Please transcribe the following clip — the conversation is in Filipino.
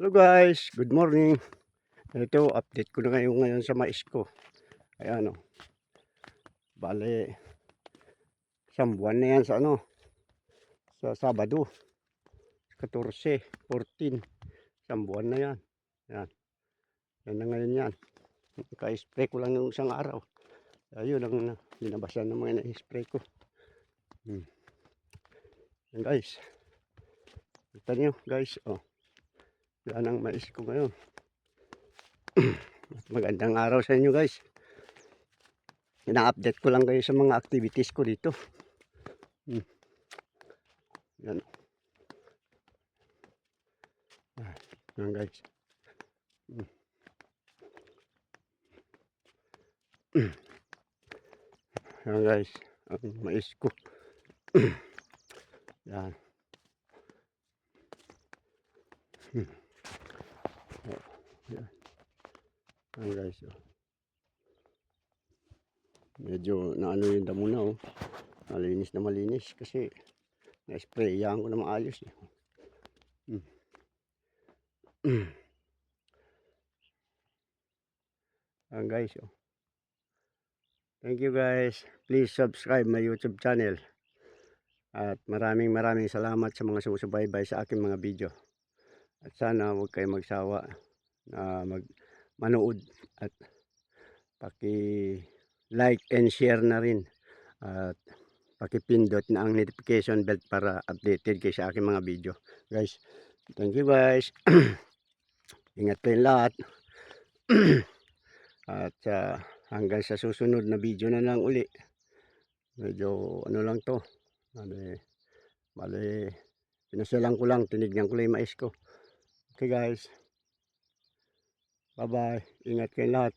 Hello guys, good morning. Ito, update ko na ngayon ngayon sa mais ko. Ayan o. Bale, isang buwan na yan sa ano, sa Sabado. 14, 14. Isang buwan na yan. Yan. Yan na ngayon yan. Ka-spray ko lang yung isang araw. Ayun ang binabasan ng mga na-spray ko. Hmm. Yan guys. Kita nyo guys, oh. Yan ang mais ko ngayon. Magandang araw sa inyo guys. Ina-update ko lang kayo sa mga activities ko dito. Hmm. Yan. Ah, Yan guys. Hmm. Yan guys. Ang mais ko. Yan. Yan guys. Oh. Medyo naano yung damo na oh. Malinis na malinis kasi na-sprayan ko na maayos eh. Hmm. Yan guys oh. Thank you guys. Please subscribe my YouTube channel. At maraming maraming salamat sa mga sumusubaybay sa aking mga video. At sana huwag kayo magsawa na mag manood at paki like and share na rin at pakipindot na ang notification bell para updated kayo sa aking mga video. Guys thank you guys. Ingat kayo lahat. At ah, hanggang sa susunod na video na lang uli. Medyo ano lang to. Bale, bale pinasyalan ko lang tinignan ko lang yung mais ko. Okay guys Bye-bye. Ingat kayo lahat.